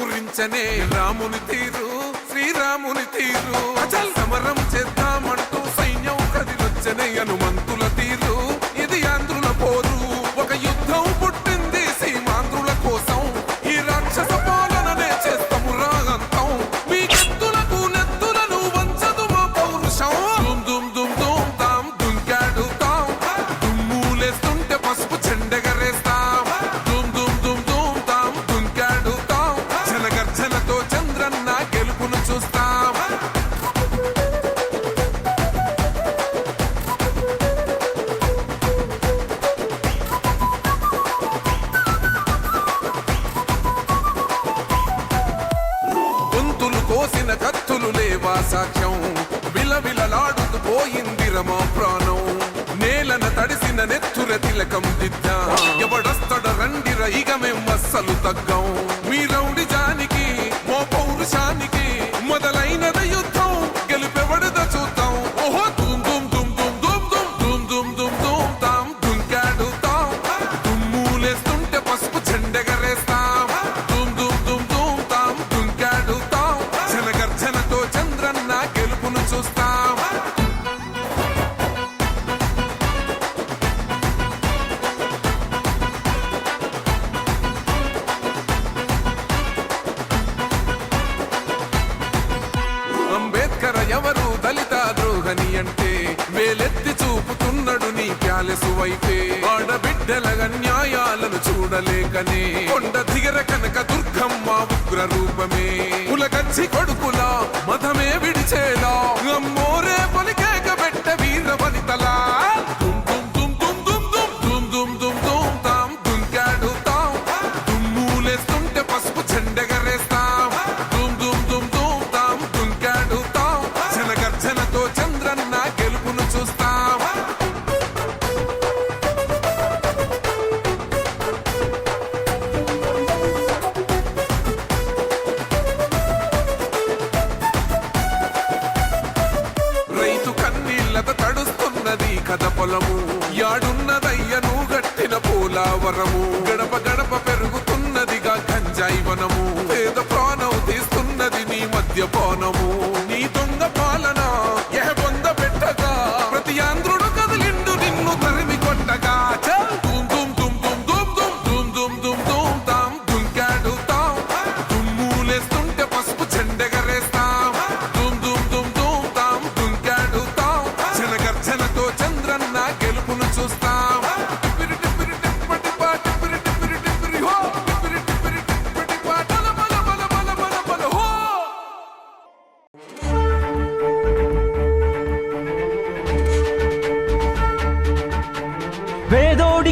పూరించనే రాముని తీరు శ్రీరాముని తీరు. అచల్ సమరం చేద్దామంటూ సైన్యం కదిలొచ్చనే హనుమంతు దేవా సాక్ష్యం విలవిలలాడుతూ పోయింది రమా ప్రాణం. నేలన తడిసిన నెత్తుర తిలకం దిద్దా. ఎవడొస్తడ రండిర ఇక మేము అస్సలు తగ్గ అంటే వేలెత్తి చూపుతున్నాడు నీ ప్యాలెసు వైపే ఆడబిడ్డల న్యాయాలను చూడలేకనే. కొండ దిగర కనక దుర్గమ్మ ఉగ్ర రూపమే. కులకచ్చి కొడుకులా మతమే విడిచేలా. అమ్మోరే కోనము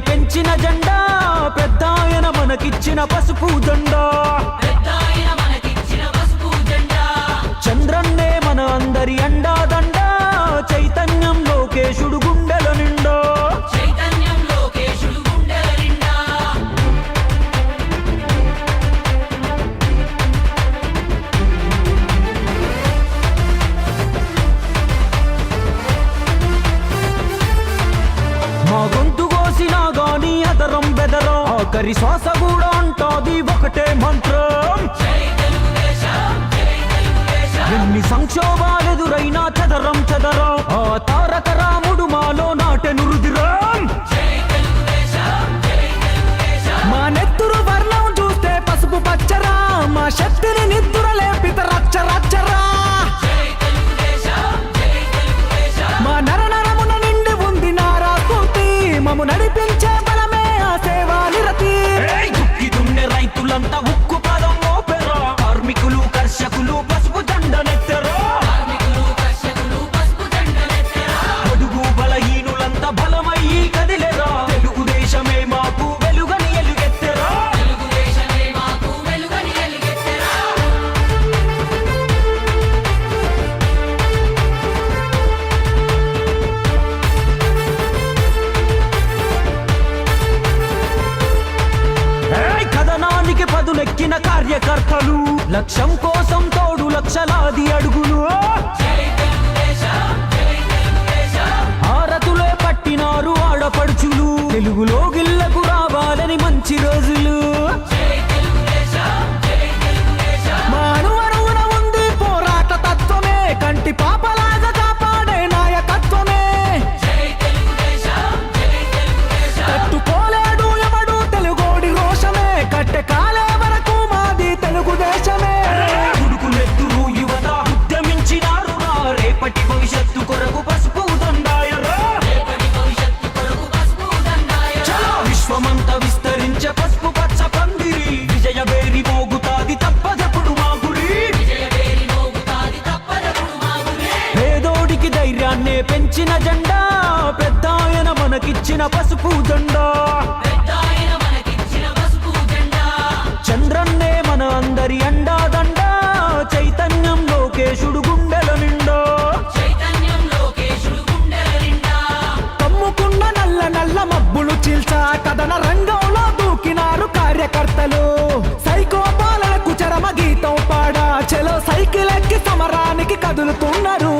పెంచిన జెండా పెద్ద ఆయన మనకిచ్చిన పసుపు జెండా. చంద్రన్నే మన అందరి అండా ఒకరి శ్వాస కూడా ఉంటుంది ఒకటే మంత్రం. ఎన్ని సంక్షోభాలు ఎదురైనా చదరం చదరం. లక్ష్యం కోసం తోడు లక్షలాది అడుగులు భవిష్యత్తు కొరకు పసుపు విశ్వమంతా విస్తరించే పసుపు పచ్చ పందిరి. విజయ వేరి మోగుతాది తప్పదప్పుడు మా గురి పేదోడికి ధైర్యాన్నే పెంచిన జెండా. పెద్ద ఆయన మనకిచ్చిన పసుపు జెండా. చంద్రన్నే మన అందరి అండా. కదులుతున్నారు.